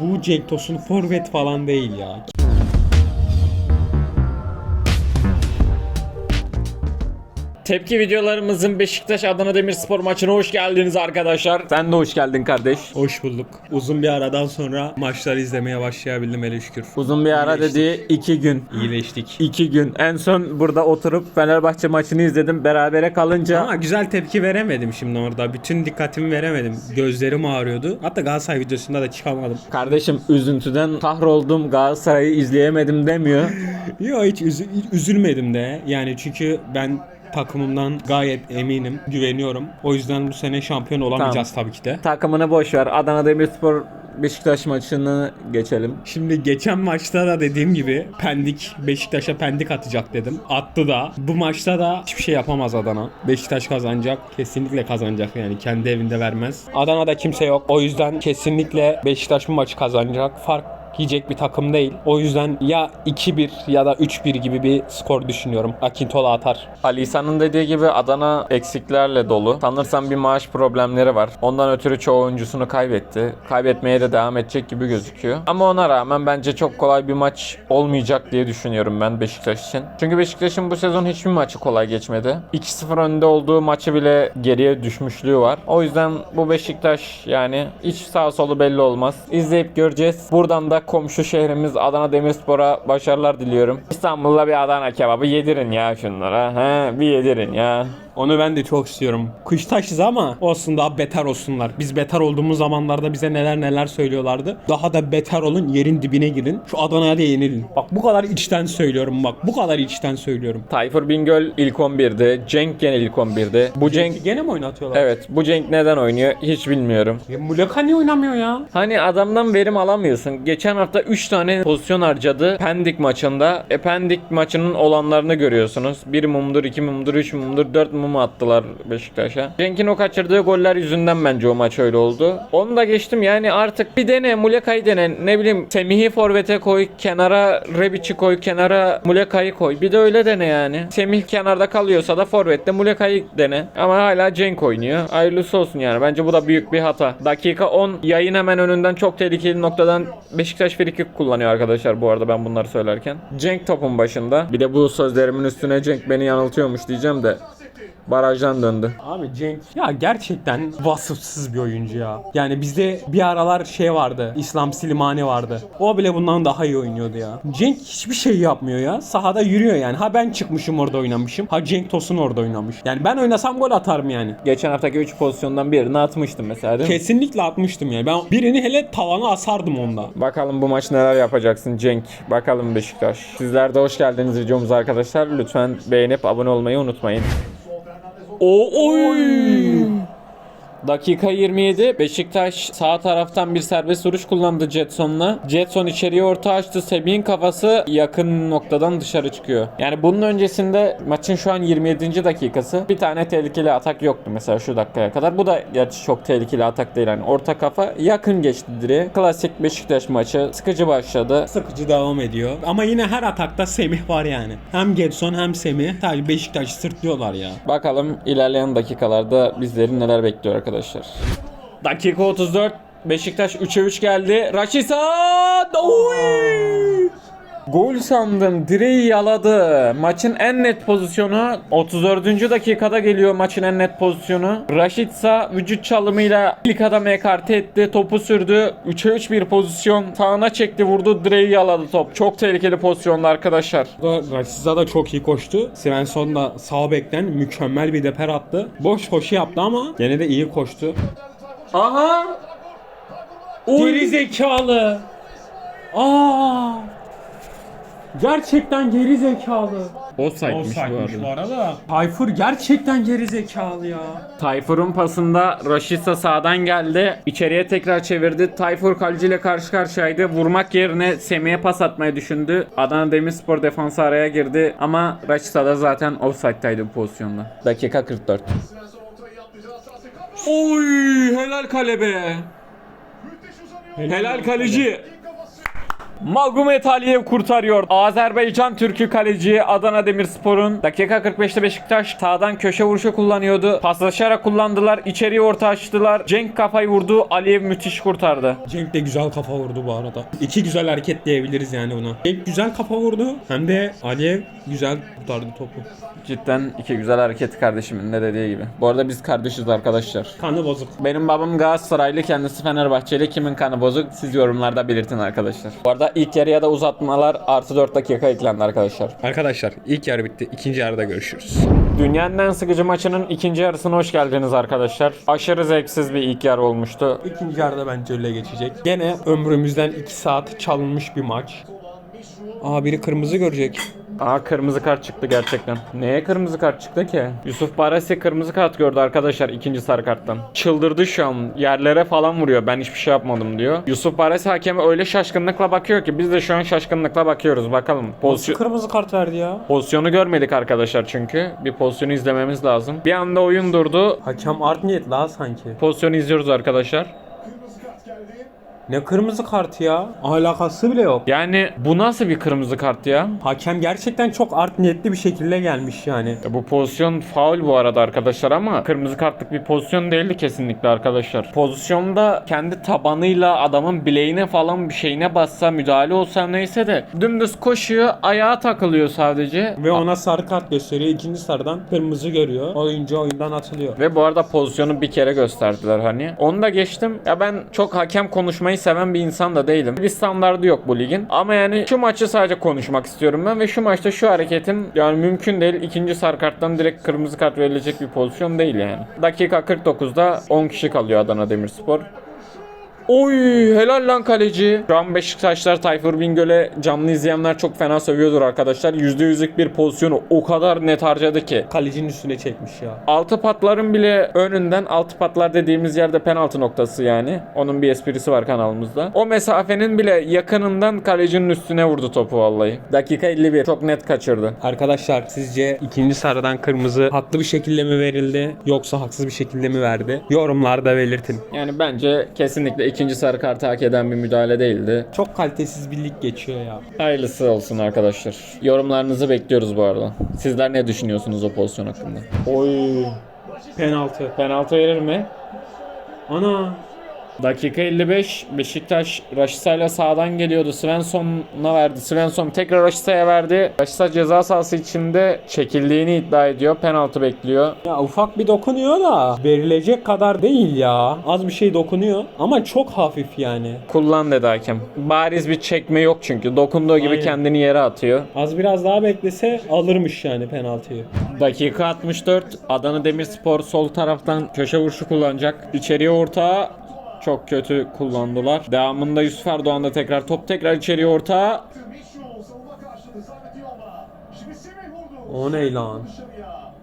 Bu Cenk Tosun forvet falan değil ya. Tepki videolarımızın Beşiktaş Adana Demirspor maçına hoş geldiniz arkadaşlar. Sen de hoş geldin kardeş. Hoş bulduk. Uzun bir aradan sonra maçları izlemeye başlayabildim hele şükür. Uzun bir ara dediği iki gün. İyileştik. İki gün. En son burada oturup Fenerbahçe maçını izledim. Berabere kalınca Ama güzel tepki veremedim şimdi orada. Bütün dikkatimi veremedim. Gözlerim ağrıyordu. Hatta Galatasaray videosunda da çıkamadım. kardeşim üzüntüden kahroldum Galatasaray'ı izleyemedim demiyor. Yok hiç, üzü- hiç üzülmedim de. Yani çünkü ben takımımdan gayet eminim, güveniyorum. O yüzden bu sene şampiyon olamayacağız tabii ki de. Takımını boş ver. Adana Demirspor Beşiktaş maçını geçelim. Şimdi geçen maçta da dediğim gibi Pendik Beşiktaş'a Pendik atacak dedim. Attı da. Bu maçta da hiçbir şey yapamaz Adana. Beşiktaş kazanacak. Kesinlikle kazanacak yani. Kendi evinde vermez. Adana'da kimse yok. O yüzden kesinlikle Beşiktaş bu maçı kazanacak. Fark yiyecek bir takım değil. O yüzden ya 2-1 ya da 3-1 gibi bir skor düşünüyorum. Akintola atar. Ali İhsan'ın dediği gibi Adana eksiklerle dolu. Sanırsam bir maaş problemleri var. Ondan ötürü çoğu oyuncusunu kaybetti. Kaybetmeye de devam edecek gibi gözüküyor. Ama ona rağmen bence çok kolay bir maç olmayacak diye düşünüyorum ben Beşiktaş için. Çünkü Beşiktaş'ın bu sezon hiçbir maçı kolay geçmedi. 2-0 önde olduğu maçı bile geriye düşmüşlüğü var. O yüzden bu Beşiktaş yani hiç sağ solu belli olmaz. İzleyip göreceğiz. Buradan da komşu şehrimiz Adana Demirspor'a başarılar diliyorum. İstanbul'da bir Adana kebabı yedirin ya şunlara. He, bir yedirin ya. Onu ben de çok istiyorum. Kuştaşız ama olsun daha beter olsunlar. Biz beter olduğumuz zamanlarda bize neler neler söylüyorlardı. Daha da beter olun yerin dibine girin. Şu Adana'ya da yenilin. Bak bu kadar içten söylüyorum bak. Bu kadar içten söylüyorum. Tayfur Bingöl ilk 11'de. Cenk gene ilk 11'de. Bu Cenk Gene mi oynatıyorlar? Evet bu Cenk neden oynuyor hiç bilmiyorum. Ya Muleka niye oynamıyor ya? Hani adamdan verim alamıyorsun. Geçen hafta 3 tane pozisyon harcadı Pendik maçında. E Pendik maçının olanlarını görüyorsunuz. 1 mumdur, 2 mumdur, 3 mumdur, 4 mum attılar Beşiktaş'a. Cenk'in o kaçırdığı goller yüzünden bence o maç öyle oldu. Onu da geçtim yani artık bir dene Muleka'yı dene. Ne bileyim Semih'i forvete koy, kenara Rebic'i koy, kenara Muleka'yı koy. Bir de öyle dene yani. Semih kenarda kalıyorsa da forvette Muleka'yı dene. Ama hala Cenk oynuyor. Hayırlısı olsun yani. Bence bu da büyük bir hata. Dakika 10 yayın hemen önünden çok tehlikeli noktadan Beşiktaş frikik kullanıyor arkadaşlar bu arada ben bunları söylerken. Cenk topun başında. Bir de bu sözlerimin üstüne Cenk beni yanıltıyormuş diyeceğim de barajdan döndü. Abi Cenk ya gerçekten vasıfsız bir oyuncu ya. Yani bizde bir aralar şey vardı. İslam Silimani vardı. O bile bundan daha iyi oynuyordu ya. Cenk hiçbir şey yapmıyor ya. Sahada yürüyor yani. Ha ben çıkmışım orada oynamışım. Ha Cenk Tosun orada oynamış. Yani ben oynasam gol atarım yani. Geçen haftaki 3 pozisyondan birini atmıştım mesela değil mi? Kesinlikle atmıştım yani. Ben birini hele tavana asardım onda. Bakalım bu maç neler yapacaksın Cenk. Bakalım Beşiktaş. Sizler de hoş geldiniz videomuza arkadaşlar. Lütfen beğenip abone olmayı unutmayın. O oy. Dakika 27 Beşiktaş sağ taraftan bir serbest vuruş kullandı Jetson'la. Jetson içeriye orta açtı. Semih'in kafası yakın noktadan dışarı çıkıyor. Yani bunun öncesinde maçın şu an 27. dakikası bir tane tehlikeli atak yoktu mesela şu dakikaya kadar. Bu da gerçi çok tehlikeli atak değil. Yani orta kafa yakın geçti direğe. Klasik Beşiktaş maçı sıkıcı başladı. Sıkıcı devam ediyor. Ama yine her atakta Semih var yani. Hem Gedson hem Semih. Tabii Beşiktaş'ı sırtlıyorlar ya. Bakalım ilerleyen dakikalarda bizleri neler bekliyor arkadaşlar. Dakika 34. Beşiktaş 3'e 3 geldi. Raşisa! Oy! Gol sandım. Direği yaladı. Maçın en net pozisyonu 34. dakikada geliyor maçın en net pozisyonu. Raşitsa vücut çalımıyla ilk adam ekarte etti. Topu sürdü. 3'e 3 bir pozisyon. Sağına çekti vurdu. Direği yaladı top. Çok tehlikeli pozisyonda arkadaşlar. Rasiza da çok iyi koştu. Svensson da sağ bekten mükemmel bir deper attı. Boş koşu yaptı ama gene de iyi koştu. Aha! Geri zekalı. Aa! Gerçekten geri zekalı. Offside'miş bu arada. arada. Tayfur gerçekten geri zekalı ya. Tayfur'un pasında Raşitsa sağdan geldi. İçeriye tekrar çevirdi. Tayfur kaleciyle karşı karşıyaydı. Vurmak yerine Semih'e pas atmayı düşündü. Adana Demirspor defansı araya girdi. Ama Raşitsa da zaten offside'daydı bu pozisyonda. Dakika 44. Oy helal kale be. Helal kaleci. Magomed Aliyev kurtarıyor. Azerbaycan Türk'ü kaleci Adana Demirspor'un dakika 45'te Beşiktaş sağdan köşe vuruşu kullanıyordu. Paslaşarak kullandılar. İçeriye orta açtılar. Cenk kafayı vurdu. Aliyev müthiş kurtardı. Cenk de güzel kafa vurdu bu arada. İki güzel hareket diyebiliriz yani buna. Cenk güzel kafa vurdu. Hem de Aliyev güzel kurtardı topu. Cidden iki güzel hareket kardeşimin de dediği gibi. Bu arada biz kardeşiz arkadaşlar. Kanı bozuk. Benim babam Galatasaraylı, kendisi Fenerbahçeli. Kimin kanı bozuk? Siz yorumlarda belirtin arkadaşlar. Bu arada ilk yarıya da uzatmalar artı 4 dakika eklendi arkadaşlar. Arkadaşlar ilk yarı bitti. İkinci yarıda görüşürüz. Dünyanın en sıkıcı maçının ikinci yarısına hoş geldiniz arkadaşlar. Aşırı zevksiz bir ilk yarı olmuştu. İkinci yarıda bence öyle geçecek. Gene ömrümüzden 2 saat çalınmış bir maç. Aa biri kırmızı görecek. Aa kırmızı kart çıktı gerçekten. Neye kırmızı kart çıktı ki? Yusuf Baresi kırmızı kart gördü arkadaşlar ikinci sarı karttan. Çıldırdı şu an. Yerlere falan vuruyor. Ben hiçbir şey yapmadım diyor. Yusuf Baresi hakeme öyle şaşkınlıkla bakıyor ki biz de şu an şaşkınlıkla bakıyoruz. Bakalım. Nasıl Pozisyon... kırmızı kart verdi ya? Pozisyonu görmedik arkadaşlar çünkü. Bir pozisyonu izlememiz lazım. Bir anda oyun durdu. Hakem art niyetli ha sanki. Pozisyonu izliyoruz arkadaşlar. Ne kırmızı kart ya? Alakası bile yok. Yani bu nasıl bir kırmızı kart ya? Hakem gerçekten çok art niyetli bir şekilde gelmiş yani. Ya Bu pozisyon faul bu arada arkadaşlar ama kırmızı kartlık bir pozisyon değildi kesinlikle arkadaşlar. Pozisyonda kendi tabanıyla adamın bileğine falan bir şeyine bassa müdahale olsa neyse de dümdüz koşuyor ayağa takılıyor sadece. Ve ona sarı kart gösteriyor. İkinci sarıdan kırmızı görüyor. Oyuncu oyundan atılıyor. Ve bu arada pozisyonu bir kere gösterdiler hani. Onu da geçtim. Ya ben çok hakem konuşmayı seven bir insan da değilim. Bir standardı yok bu ligin. Ama yani şu maçı sadece konuşmak istiyorum ben ve şu maçta şu hareketin yani mümkün değil. İkinci sarı karttan direkt kırmızı kart verilecek bir pozisyon değil yani. Dakika 49'da 10 kişi kalıyor Adana Demirspor. Oy helal lan kaleci. Şu an Beşiktaşlar Tayfur Bingöl'e canlı izleyenler çok fena sövüyordur arkadaşlar. %100'lük bir pozisyonu o kadar net harcadı ki. Kalecinin üstüne çekmiş ya. Altı patların bile önünden altı patlar dediğimiz yerde penaltı noktası yani. Onun bir esprisi var kanalımızda. O mesafenin bile yakınından kalecinin üstüne vurdu topu vallahi. Dakika 51 çok net kaçırdı. Arkadaşlar sizce ikinci sarıdan kırmızı haklı bir şekilde mi verildi yoksa haksız bir şekilde mi verdi? Yorumlarda belirtin. Yani bence kesinlikle ikinci sarı kartı hak eden bir müdahale değildi. Çok kalitesiz bir lig geçiyor ya. Hayırlısı olsun arkadaşlar. Yorumlarınızı bekliyoruz bu arada. Sizler ne düşünüyorsunuz o pozisyon hakkında? Oy. Penaltı. Penaltı verir mi? Ana. Dakika 55 Beşiktaş Raşitsa'yla sağdan geliyordu. Svensson'a verdi. Svensson tekrar Raşitsa'ya verdi. Raşitsa ceza sahası içinde çekildiğini iddia ediyor. Penaltı bekliyor. Ya ufak bir dokunuyor da verilecek kadar değil ya. Az bir şey dokunuyor ama çok hafif yani. Kullan dedi hakem. Bariz bir çekme yok çünkü. Dokunduğu gibi Aynen. kendini yere atıyor. Az biraz daha beklese alırmış yani penaltıyı. Dakika 64 Adana Demirspor sol taraftan köşe vuruşu kullanacak. İçeriye ortağa çok kötü kullandılar. Devamında Yusuf Erdoğan da tekrar top tekrar içeriye ortağa. O ne lan?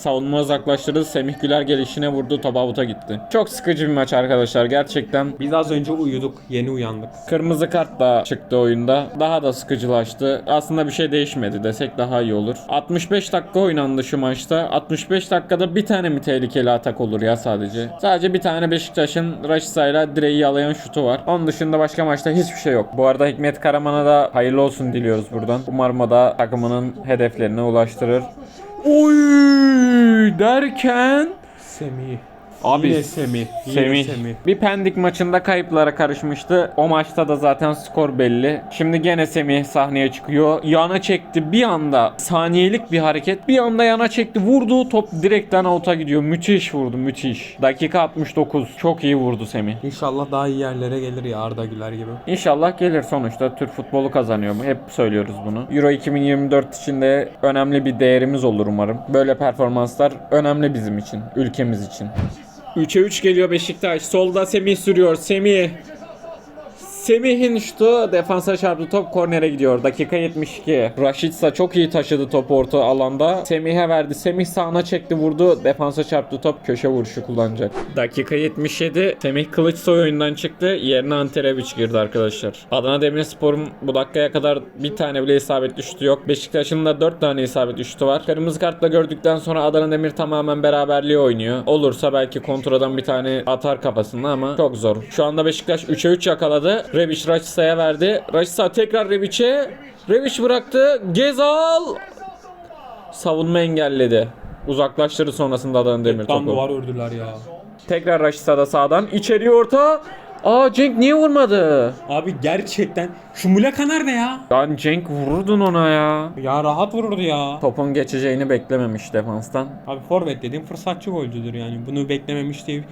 Savunma uzaklaştırdı. Semih Güler gelişine vurdu. Top avuta gitti. Çok sıkıcı bir maç arkadaşlar. Gerçekten Biz az önce uyuduk. Yeni uyandık. Kırmızı kart da çıktı oyunda. Daha da sıkıcılaştı. Aslında bir şey değişmedi desek daha iyi olur. 65 dakika oynandı şu maçta. 65 dakikada bir tane mi tehlikeli atak olur ya sadece? Sadece bir tane Beşiktaş'ın Raşitsa'yla direği yalayan şutu var. Onun dışında başka maçta hiçbir şey yok. Bu arada Hikmet Karaman'a da hayırlı olsun diliyoruz buradan. Umarım o da takımının hedeflerine ulaştırır. Oy derken Semih. Abi Yine Semih. Yine Semih. Semih. Bir Pendik maçında kayıplara karışmıştı. O maçta da zaten skor belli. Şimdi gene Semih sahneye çıkıyor. Yana çekti bir anda. Saniyelik bir hareket. Bir anda yana çekti. Vurdu. Top direkten avuta gidiyor. Müthiş vurdu. Müthiş. Dakika 69. Çok iyi vurdu Semih. İnşallah daha iyi yerlere gelir ya Arda Güler gibi. İnşallah gelir sonuçta. Türk futbolu kazanıyor mu? Hep söylüyoruz bunu. Euro 2024 için de önemli bir değerimiz olur umarım. Böyle performanslar önemli bizim için. Ülkemiz için. 3'e 3 geliyor Beşiktaş. Solda Semih sürüyor. Semih. Semih'in şutu defansa çarptı top kornere gidiyor. Dakika 72. Raşitsa çok iyi taşıdı topu orta alanda. Semih'e verdi. Semih sağına çekti vurdu. Defansa çarptı top köşe vuruşu kullanacak. Dakika 77. Semih Kılıçsoy oyundan çıktı. Yerine Ante Rebic girdi arkadaşlar. Adana Demirspor'un bu dakikaya kadar bir tane bile isabetli şutu yok. Beşiktaş'ın da 4 tane isabetli şutu var. Kırmızı kartla gördükten sonra Adana Demir tamamen beraberliği oynuyor. Olursa belki kontradan bir tane atar kafasında ama çok zor. Şu anda Beşiktaş 3'e 3 yakaladı. Rebic Rachisa'ya verdi. Rachisa tekrar Rebic'e. Rebic bıraktı. Gezal savunma engelledi. Uzaklaştırdı sonrasında Adana Demir Tam duvar ördüler ya. Tekrar Rachisa'da sağdan. içeriye orta. Aa Cenk niye vurmadı? Abi gerçekten şu Muleka nerede ya? Lan Cenk vururdun ona ya. Ya rahat vururdu ya. Topun geçeceğini beklememiş defanstan. Abi forvet dediğim fırsatçı golcüdür yani. Bunu beklememiş değil.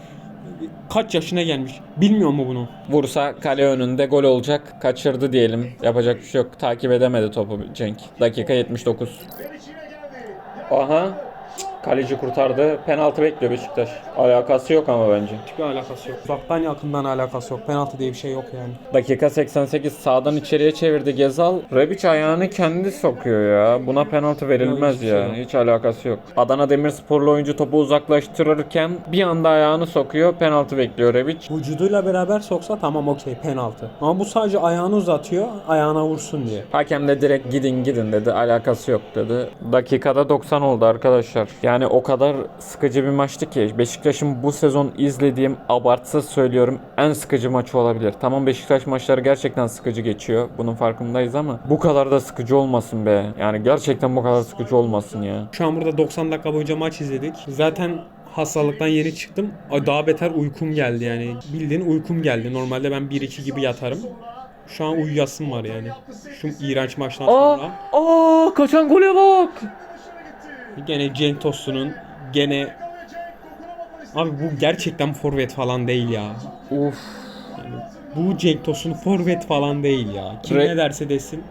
Kaç yaşına gelmiş? Bilmiyor mu bunu? Vursa kale önünde gol olacak. Kaçırdı diyelim. Yapacak bir şey yok. Takip edemedi topu Cenk. Dakika 79. Aha. Kaleci kurtardı. Penaltı bekliyor Beşiktaş. Alakası yok ama bence. Hiçbir alakası yok. Uzaktan yakından alakası yok. Penaltı diye bir şey yok yani. Dakika 88 sağdan içeriye çevirdi Gezal. Rebic ayağını kendi sokuyor ya. Buna penaltı verilmez şey ya. yok. Hiç alakası yok. Adana Demirsporlu oyuncu topu uzaklaştırırken bir anda ayağını sokuyor. Penaltı bekliyor Rebic. Vücuduyla beraber soksa tamam okey penaltı. Ama bu sadece ayağını uzatıyor ayağına vursun diye. Hakem de direkt gidin gidin dedi. Alakası yok dedi. Dakikada 90 oldu arkadaşlar. Yani o kadar sıkıcı bir maçtı ki. Beşiktaş'ın bu sezon izlediğim abartısız söylüyorum en sıkıcı maçı olabilir. Tamam Beşiktaş maçları gerçekten sıkıcı geçiyor. Bunun farkındayız ama bu kadar da sıkıcı olmasın be. Yani gerçekten bu kadar sıkıcı olmasın ya. Şu an burada 90 dakika boyunca maç izledik. Zaten hastalıktan yeni çıktım. Ay, Daha beter uykum geldi yani. Bildiğin uykum geldi. Normalde ben 1-2 gibi yatarım. Şu an uyuyasım var yani. Şu iğrenç maçtan Aa, sonra. aa kaçan gole bak. Gene Cenk Tosun'un gene Abi bu gerçekten forvet falan değil ya. Uf. Bu Cenk Tosun forvet falan değil ya. Kim Re- ne derse desin.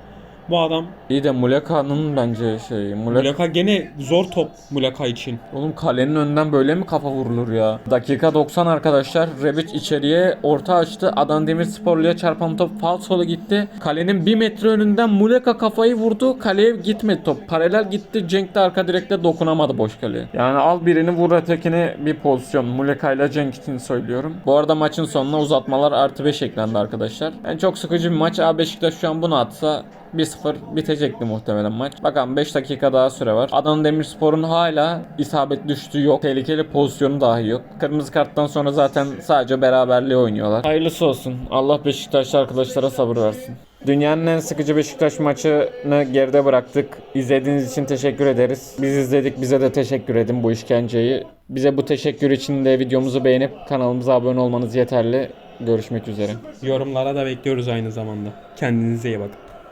Bu adam İyi de Muleka'nın bence şey. Muleka Muleka gene zor top Muleka için. Oğlum kalenin önünden böyle mi kafa vurulur ya? Dakika 90 arkadaşlar. Rebic içeriye orta açtı. Adana Demirsporlu'ya çarpan top falsolu gitti. Kalenin 1 metre önünden Muleka kafayı vurdu. Kaleye gitmedi top. Paralel gitti. Cenk de arka direkte dokunamadı boş kaleye. Yani al birini vur ötekini bir pozisyon. Muleka ile Cenk için söylüyorum. Bu arada maçın sonuna uzatmalar artı 5 eklendi arkadaşlar. Yani çok sıkıcı bir maç. A Beşiktaş şu an bunu atsa 1-0 bitecekti muhtemelen maç. Bakalım 5 dakika daha süre var. Adana Demirspor'un hala isabet düştüğü yok. Tehlikeli pozisyonu dahi yok. Kırmızı karttan sonra zaten sadece beraberliği oynuyorlar. Hayırlısı olsun. Allah Beşiktaşlı arkadaşlara sabır versin. Dünyanın en sıkıcı Beşiktaş maçını geride bıraktık. İzlediğiniz için teşekkür ederiz. Biz izledik bize de teşekkür edin bu işkenceyi. Bize bu teşekkür için de videomuzu beğenip kanalımıza abone olmanız yeterli. Görüşmek üzere. Yorumlara da bekliyoruz aynı zamanda. Kendinize iyi bakın.